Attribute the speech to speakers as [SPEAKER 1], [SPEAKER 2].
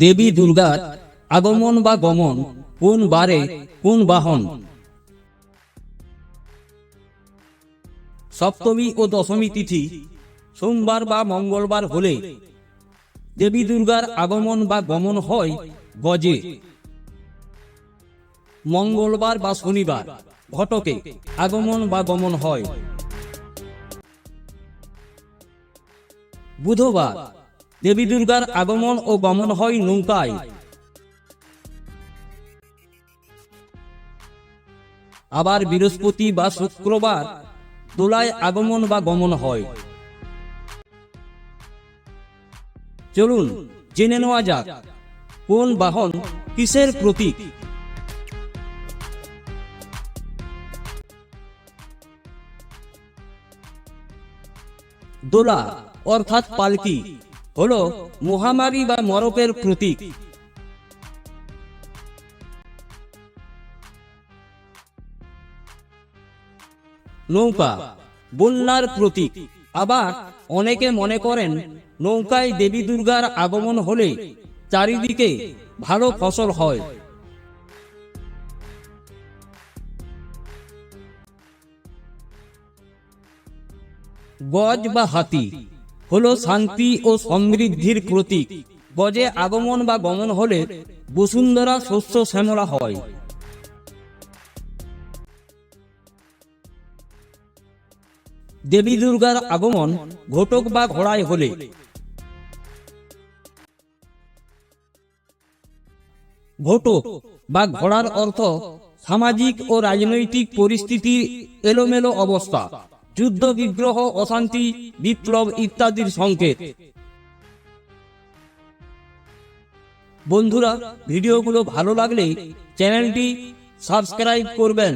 [SPEAKER 1] দেবী দুর্গার আগমন বা গমন, কোন বারে, কোন বাহন? সপ্তমী ও দশমী তিথি, সোমবার বা মঙ্গলবার হলে দেবী দুর্গার আগমন বা গমন হয় গজে, মঙ্গলবার বা শনিবার, ঘটকে আগমন বা গমন হয়। বুধবার দেবী দুর্গার আগমন ও গমন হয় নৌকায়। আবার বৃহস্পতি বা শুক্রবার দোলায় আগমন বা গমন হয়। চলুন জেনে নেওয়া যাক, কোন বাহন কিসের প্রতীক? দোলা, অর্থাৎ পালকি। হলো মহামারী বা মরকের প্রতীক। নৌকা, বন্যার প্রতীক। আবার অনেকে মনে করেন, নৌকায় দেবী দুর্গার আগমন হলে চারিদিকে ভালো ফসল হয়। গজ বা হাতি। হলো শান্তি ও সমৃদ্ধির প্রতীক। গজে আগমন বা গমন হলে বসুন্ধরা শস্য শ্যামলা হয়। দেবী দুর্গার আগমন ঘটক বা ঘোড়ায় হলে। ঘটক বা ঘোড়ার অর্থ সামাজিক ও রাজনৈতিক পরিস্থিতির এলোমেলো অবস্থা। যুদ্ধ বিগ্রহ অশান্তি বিপ্লব ইত্যাদির সংকেত। বন্ধুরা ভিডিওগুলো ভালো লাগলে চ্যানেলটি সাবস্ক্রাইব করবেন।